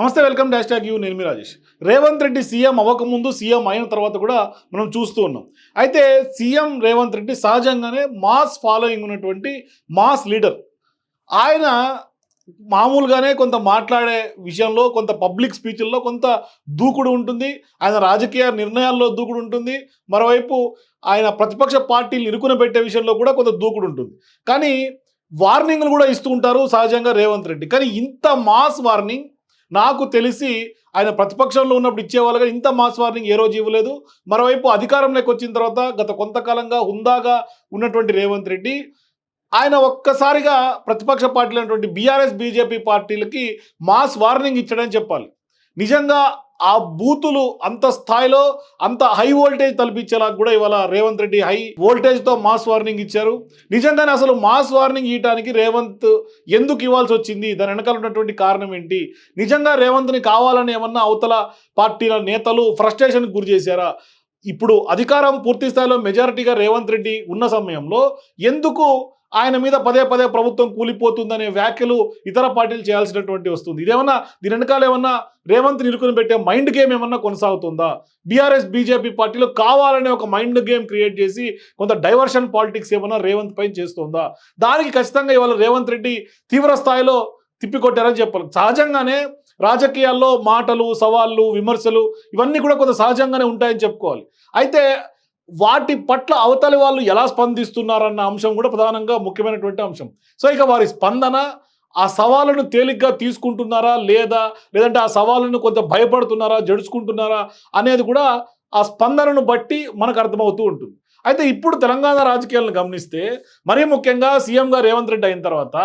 నమస్తే welcome dash tag you నేను మీ రాజేష్. రేవంత్ రెడ్డి సీఎం అవ్వకముందు సీఎం అయిన తర్వాత కూడా మనం చూస్తూ ఉన్నాం. అయితే సీఎం రేవంత్ రెడ్డి సహజంగానే మాస్ ఫాలోయింగ్ ఉన్నటువంటి మాస్ లీడర్. ఆయన మామూలుగానే కొంత మాట్లాడే విషయంలో కొంత పబ్లిక్ స్పీచ్ల్లో కొంత దూకుడు ఉంటుంది. ఆయన రాజకీయ నిర్ణయాల్లో దూకుడు ఉంటుంది. మరోవైపు ఆయన ప్రతిపక్ష పార్టీలు ఇరుకున పెట్టే విషయంలో కూడా కొంత దూకుడు ఉంటుంది. కానీ వార్నింగ్లు కూడా ఇస్తూ ఉంటారు సహజంగా రేవంత్ రెడ్డి. కానీ ఇంత మాస్ వార్నింగ్ నాకు తెలిసి ఆయన ప్రతిపక్షంలో ఉన్నప్పుడు ఇచ్చేవాళ్ళు కానీ ఇంత మాస్ వార్నింగ్ ఏ రోజు ఇవ్వలేదు. మరోవైపు అధికారంలోకి వచ్చిన తర్వాత గత కొంతకాలంగా హుందాగా ఉన్నటువంటి రేవంత్ రెడ్డి ఆయన ఒక్కసారిగా ప్రతిపక్ష పార్టీలు అయినటువంటి బీఆర్ఎస్ బీజేపీ పార్టీలకి మాస్ వార్నింగ్ ఇచ్చాడని చెప్పాలి. నిజంగా ఆ బూతులు అంత స్థాయిలో అంత హై వోల్టేజ్ తలపించేలా కూడా ఇవాళ రేవంత్ రెడ్డి హై వోల్టేజ్తో మాస్ వార్నింగ్ ఇచ్చారు. నిజంగానే అసలు మాస్ వార్నింగ్ ఇవ్వడానికి రేవంత్ ఎందుకు ఇవ్వాల్సి వచ్చింది? దాని వెనకాల ఉన్నటువంటి కారణం ఏంటి? నిజంగా రేవంత్ని కావాలని ఏమన్నా అవతల పార్టీల నేతలు ఫ్రస్ట్రేషన్కి గురి చేశారా? ఇప్పుడు అధికారం పూర్తి స్థాయిలో మెజారిటీగా రేవంత్ రెడ్డి ఉన్న సమయంలో ఎందుకు ఆయన మీద పదే పదే ప్రభుత్వం కూలిపోతుందనే వ్యాఖ్యలు ఇతర పార్టీలు చేయాల్సినటువంటి వస్తుంది. ఇదేమన్నా దీని వెనకాల ఏమన్నా రేవంత్ నిలుకుని పెట్టే మైండ్ గేమ్ ఏమన్నా కొనసాగుతుందా? బీఆర్ఎస్ బీజేపీ పార్టీలో కావాలనే ఒక మైండ్ గేమ్ క్రియేట్ చేసి కొంత డైవర్షన్ పాలిటిక్స్ ఏమన్నా రేవంత్ పైన చేస్తుందా? దానికి ఖచ్చితంగా ఇవాళ రేవంత్ రెడ్డి తీవ్ర స్థాయిలో తిప్పికొట్టారని చెప్పాలి. సహజంగానే రాజకీయాల్లో మాటలు సవాళ్ళు విమర్శలు ఇవన్నీ కూడా కొంత సహజంగానే ఉంటాయని చెప్పుకోవాలి. అయితే వాటి పట్ల అవతలి వాళ్ళు ఎలా స్పందిస్తున్నారన్న అంశం కూడా ప్రధానంగా ముఖ్యమైనటువంటి అంశం. సో ఇక వారి స్పందన ఆ సవాళ్ళను తేలిగ్గా తీసుకుంటున్నారా లేదా లేదంటే ఆ సవాళ్ళను కొంత భయపడుతున్నారా జడుచుకుంటున్నారా అనేది కూడా ఆ స్పందనను బట్టి మనకు అర్థమవుతూ ఉంటుంది. అయితే ఇప్పుడు తెలంగాణ రాజకీయాలను గమనిస్తే మరీ ముఖ్యంగా సీఎంగా రేవంత్ రెడ్డి అయిన తర్వాత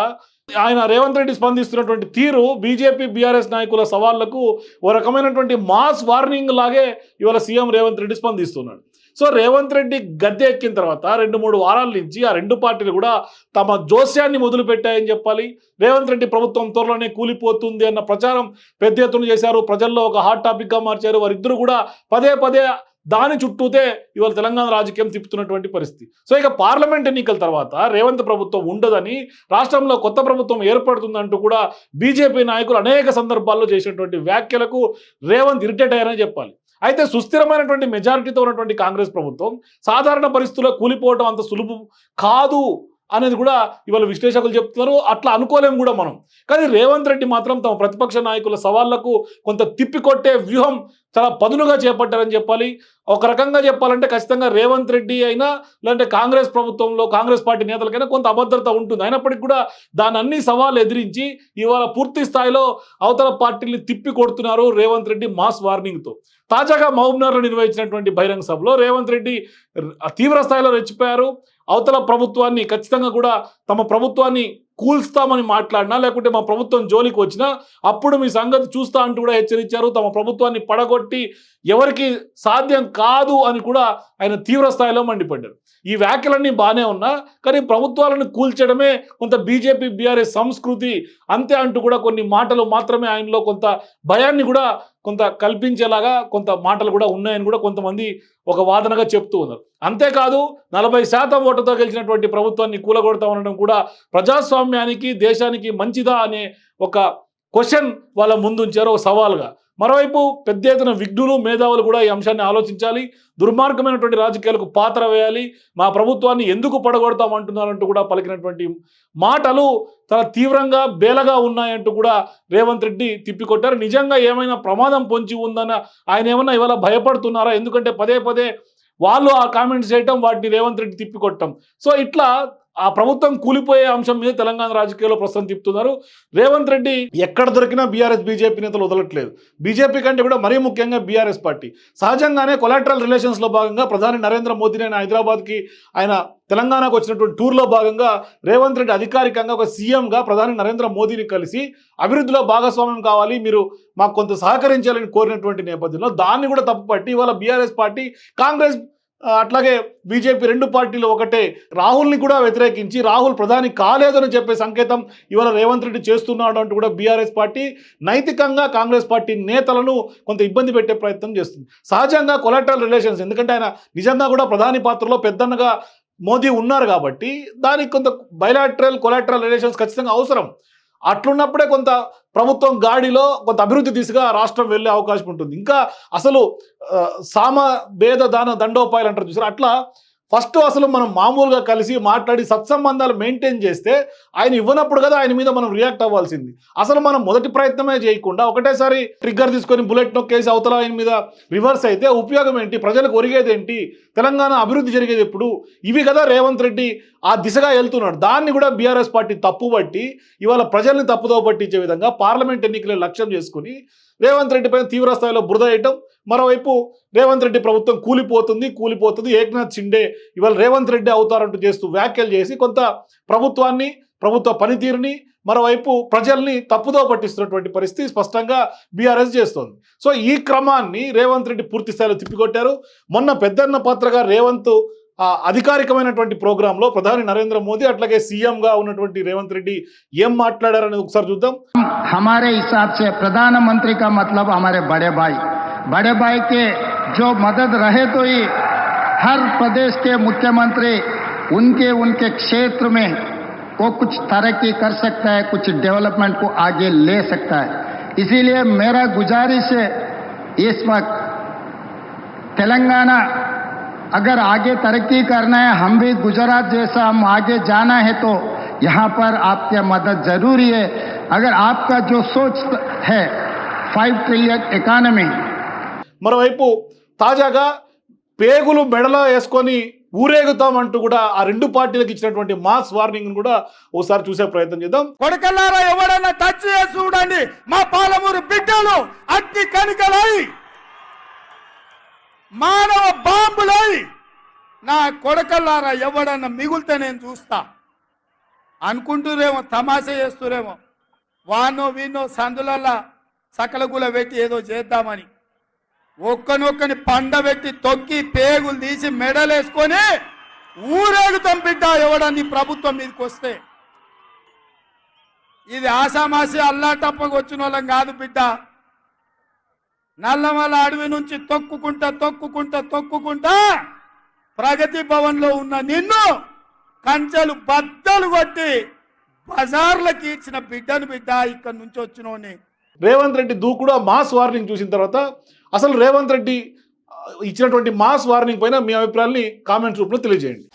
ఆయన రేవంత్ రెడ్డి స్పందిస్తున్నటువంటి తీరు బీజేపీ బీఆర్ఎస్ నాయకుల సవాళ్ళకు ఓ రకమైనటువంటి మాస్ వార్నింగ్ లాగే ఇవాళ సీఎం రేవంత్ రెడ్డి స్పందిస్తున్నాడు. సో రేవంత్ రెడ్డి గద్దె ఎక్కిన తర్వాత రెండు మూడు వారాల నుంచి ఆ రెండు పార్టీలు కూడా తమ జోస్యాన్ని మొదలుపెట్టాయని చెప్పాలి. రేవంత్ రెడ్డి ప్రభుత్వం త్వరలోనే కూలిపోతుంది అన్న ప్రచారం పెద్ద ఎత్తున చేశారు. ప్రజల్లో ఒక హాట్ టాపిక్గా మార్చారు. వారిద్దరు కూడా పదే పదే దాని చుట్టూతే ఇవాళ తెలంగాణ రాజకీయం తిప్పుతున్నటువంటి పరిస్థితి. సో ఇక పార్లమెంట్ ఎన్నికల తర్వాత రేవంత్ ప్రభుత్వం ఉండదని రాష్ట్రంలో కొత్త ప్రభుత్వం ఏర్పడుతుందంటూ కూడా బీజేపీ నాయకులు అనేక సందర్భాల్లో చేసినటువంటి వ్యాఖ్యలకు రేవంత్ ఇరిటేట్ అయ్యారని చెప్పాలి. అయితే సుస్థిరమైనటువంటి మెజారిటీతో ఉన్నటువంటి కాంగ్రెస్ ప్రభుత్వం సాధారణ పరిస్థితుల్లో కూలిపోవడం అంత సులువు కాదు అనేది కూడా ఇవాళ విశ్లేషకులు చెప్తున్నారు. అట్లా అనుకోలేము కూడా మనం. కానీ రేవంత్ రెడ్డి మాత్రం తమ ప్రతిపక్ష నాయకుల సవాళ్ళకు కొంత తిప్పికొట్టే వ్యూహం చాలా పదునుగా చేపట్టారని చెప్పాలి. ఒక రకంగా చెప్పాలంటే ఖచ్చితంగా రేవంత్ రెడ్డి అయినా లేదంటే కాంగ్రెస్ ప్రభుత్వంలో కాంగ్రెస్ పార్టీ నేతలకైనా కొంత అభద్రత ఉంటుంది. అయినప్పటికీ కూడా దాని అన్ని సవాళ్ళు ఎదిరించి ఇవాళ పూర్తి స్థాయిలో అవతల పార్టీని తిప్పి కొడుతున్నారు రేవంత్ రెడ్డి మాస్ వార్నింగ్తో. తాజాగా మహబూబ్నగర్లో నిర్వహించినటువంటి బహిరంగ సభలో రేవంత్ రెడ్డి తీవ్ర స్థాయిలో రెచ్చిపోయారు. అవతల ప్రభుత్వాన్ని ఖచ్చితంగా కూడా తమ ప్రభుత్వాన్ని కూల్స్తామని మాట్లాడినా లేకుంటే మా ప్రభుత్వం జోలికి వచ్చినా అప్పుడు మీ సంగతి చూస్తా అంటూ కూడా హెచ్చరించారు. తమ ప్రభుత్వాన్ని పడగొట్టి ఎవరికి సాధ్యం కాదు అని కూడా ఆయన తీవ్ర స్థాయిలో మండిపడ్డారు. ఈ వ్యాఖ్యలన్నీ బాగానే ఉన్నా కానీ ప్రభుత్వాలను కూల్చడమే కొంత బీజేపీ బీఆర్ఎస్ సంస్కృతి అంతే అంటూ కూడా కొన్ని మాటలు మాత్రమే ఆయనలో కొంత భయాన్ని కూడా కొంత కల్పించేలాగా కొంత మాటలు కూడా ఉన్నాయని కూడా కొంతమంది ఒక వాదనగా చెప్తూ ఉన్నారు. అంతేకాదు నలభై శాతం ఓటుతో గెలిచినటువంటి ప్రభుత్వాన్ని కూలగొడతా ఉండడం కూడా ప్రజాస్వామ్యానికి దేశానికి మంచిదా అనే ఒక క్వశ్చన్ వాళ్ళ ముందుంచారు ఒక సవాల్గా. మరోవైపు పెద్ద ఎత్తున విఘ్నులు మేధావులు కూడా ఈ అంశాన్ని ఆలోచించాలి. దుర్మార్గమైనటువంటి రాజకీయాలకు పాత్ర వేయాలి. మా ప్రభుత్వాన్ని ఎందుకు పడగొడతామంటున్నారంటూ కూడా పలికినటువంటి మాటలు చాలా తీవ్రంగా బేలగా ఉన్నాయంటూ కూడా రేవంత్ రెడ్డి తిప్పికొట్టారు. నిజంగా ఏమైనా ప్రమాదం పొంచి ఉందన్న ఆయన ఏమన్నా ఇవాళ భయపడుతున్నారా? ఎందుకంటే పదే పదే వాళ్ళు ఆ కామెంట్స్ చేయటం వాటిని రేవంత్ రెడ్డి తిప్పికొట్టడం. సో ఇట్లా ఆ ప్రభుత్వం కూలిపోయే అంశం మీద తెలంగాణ రాజకీయాల్లో ప్రస్తుతం తిప్పుతున్నారు. రేవంత్ రెడ్డి ఎక్కడ దొరికినా బీఆర్ఎస్ బీజేపీ నేతలు వదలట్లేదు. బీజేపీ కంటే కూడా మరీ ముఖ్యంగా బీఆర్ఎస్ పార్టీ. సహజంగానే కొలాటరల్ రిలేషన్స్లో భాగంగా ప్రధాని నరేంద్ర మోదీని ఆయన హైదరాబాద్కి ఆయన తెలంగాణకు వచ్చినటువంటి టూర్లో భాగంగా రేవంత్ రెడ్డి అధికారికంగా ఒక సీఎంగా ప్రధాని నరేంద్ర మోదీని కలిసి అభివృద్ధిలో భాగస్వామ్యం కావాలి మీరు మాకు కొంత సహకరించాలని కోరినటువంటి నేపథ్యంలో దాన్ని కూడా తప్పుపట్టి ఇవాళ బీఆర్ఎస్ పార్టీ కాంగ్రెస్ అట్లాగే బీజేపీ రెండు పార్టీలు ఒకటే. రాహుల్ని కూడా వ్యతిరేకించి రాహుల్ ప్రధాని కాలేదని చెప్పే సంకేతం ఇవాళ రేవంత్ రెడ్డి చేస్తున్నాడు అంటూ కూడా బీఆర్ఎస్ పార్టీ నైతికంగా కాంగ్రెస్ పార్టీ నేతలను కొంత ఇబ్బంది పెట్టే ప్రయత్నం చేస్తుంది. సహజంగా కొలాటరల్ రిలేషన్స్ ఎందుకంటే ఆయన నిజంగా కూడా ప్రధాని పాత్రలో పెద్దన్నగా మోదీ ఉన్నారు కాబట్టి దానికి కొంత బయలాటరల్ కొలాటరల్ రిలేషన్స్ ఖచ్చితంగా అవసరం. అట్లున్నప్పుడే కొంత ప్రభుత్వం గాడిలో కొంత అభివృద్ధి దిశగా రాష్ట్రం వెళ్ళే అవకాశం ఉంటుంది. ఇంకా అసలు సామ భేద దాన దండోపాయాలు అంటారు చూసారు? అట్లా ఫస్ట్ అసలు మనం మామూలుగా కలిసి మాట్లాడి సత్సంబంధాలు మెయింటైన్ చేస్తే ఆయన ఇవ్వనప్పుడు కదా ఆయన మీద మనం రియాక్ట్ అవ్వాల్సింది. అసలు మనం మొదటి ప్రయత్నమే చేయకుండా ఒకటేసారి ట్రిగ్గర్ తీసుకొని బుల్లెట్ నొక్కేసి అవతల ఆయన మీద రివర్స్ అయితే ఉపయోగం ఏంటి? ప్రజలకు ఒరిగేది ఏంటి? తెలంగాణ అభివృద్ధి జరిగేది ఎప్పుడు? ఇవి కదా రేవంత్ రెడ్డి ఆ దిశగా వెళ్తున్నాడు. దాన్ని కూడా బీఆర్ఎస్ పార్టీ తప్పుబట్టి ఇవాళ ప్రజల్ని తప్పుదో పట్టించే విధంగా పార్లమెంట్ ఎన్నికలు లక్ష్యం చేసుకుని రేవంత్ రెడ్డి పైన తీవ్ర స్థాయిలో బురద వేయటం మరోవైపు రేవంత్ రెడ్డి ప్రభుత్వం కూలిపోతుంది కూలిపోతుంది. ఏక్నాథ్ షిండే ఇవాళ రేవంత్ రెడ్డి అవుతారంటూ చేస్తూ వ్యాఖ్యలు చేసి కొంత ప్రభుత్వాన్ని ప్రభుత్వ పనితీరుని మరోవైపు ప్రజల్ని తప్పుదో పట్టిస్తున్నటువంటి పరిస్థితి స్పష్టంగా బీఆర్ఎస్ చేస్తోంది. సో ఈ క్రమాన్ని రేవంత్ రెడ్డి పూర్తి స్థాయిలో తిప్పికొట్టారు. మొన్న పెద్దన్న పాత్రగా రేవంత్ అధికారికమైనటువంటి ప్రోగ్రాంలో ప్రధాని నరేంద్ర మోదీ అట్లాగే సీఎంగా ఉన్నటువంటి రేవంత్ రెడ్డి ఏం మాట్లాడారనేది ఒకసారి చూద్దాం. హమారే హిసాబ్ సే ప్రధానమంత్రి కా మతలబ్ హమారే బడే बड़े भाई के जो मदद रहे तो ही हर प्रदेश के मुख्यमंत्री उनके उनके क्षेत्र में वो कुछ तरक्की कर सकता है, कुछ डेवलपमेंट को आगे ले सकता है। इसीलिए मेरा गुजारिश है, इस वक्त तेलंगाना अगर आगे तरक्की करना है, हम भी गुजरात जैसा हम आगे जाना है तो यहाँ पर आपकी मदद ज़रूरी है। अगर आपका जो सोच है फाइव ट्रिलियन इकोनॉमी మరోవైపు తాజాగా పేగులు మెడలో వేసుకొని ఊరేగుతామంటూ కూడా ఆ రెండు పార్టీలకు ఇచ్చినటువంటి మాస్ వార్నింగ్ కూడా ఒకసారి చూసే ప్రయత్నం చేద్దాం. కొడకల్లారా ఎవడన్నా టచ్ చేసి చూడండి. మా పాలమూరు బిడ్డలు అగ్ని కనికలై మానవ బాంబులై. నా కొడకల్లారా ఎవడన్నా మిగులుతే నేను చూస్తా. అనుకుంటూరేమో తమాషా చేస్తురేమో. వానో వీనో సందులల్లా సకలగుల పెట్టి ఏదో చేద్దామని. ఒక్కనొక్కని పండబెట్టి తొక్కి పేగులు తీసి మెడలేసుకొని ఊరేగుతాం బిడ్డ ఎవడని ప్రభుత్వం మీదకి వస్తే. ఇది ఆసామాసి అల్లాటప్పకు వచ్చిన వాళ్ళం కాదు బిడ్డ. నల్లమల అడవి నుంచి తొక్కుకుంటా తొక్కుకుంటా తొక్కుకుంటా ప్రగతి భవన్లో ఉన్న నిన్ను కంచెలు బద్దలు కొట్టి బజార్లకు ఇచ్చిన బిడ్డను బిడ్డ ఇక్కడ నుంచి వచ్చినోని రేవంత్ రెడ్డి దూకుడు మాస్ వార్నింగ్ చూసిన తర్వాత అసలు రేవంత్ రెడ్డి ఇచ్చినటువంటి మాస్ వార్నింగ్ పైన మీ అభిప్రాయాన్ని కామెంట్స్ రూపంలో తెలియజేయండి.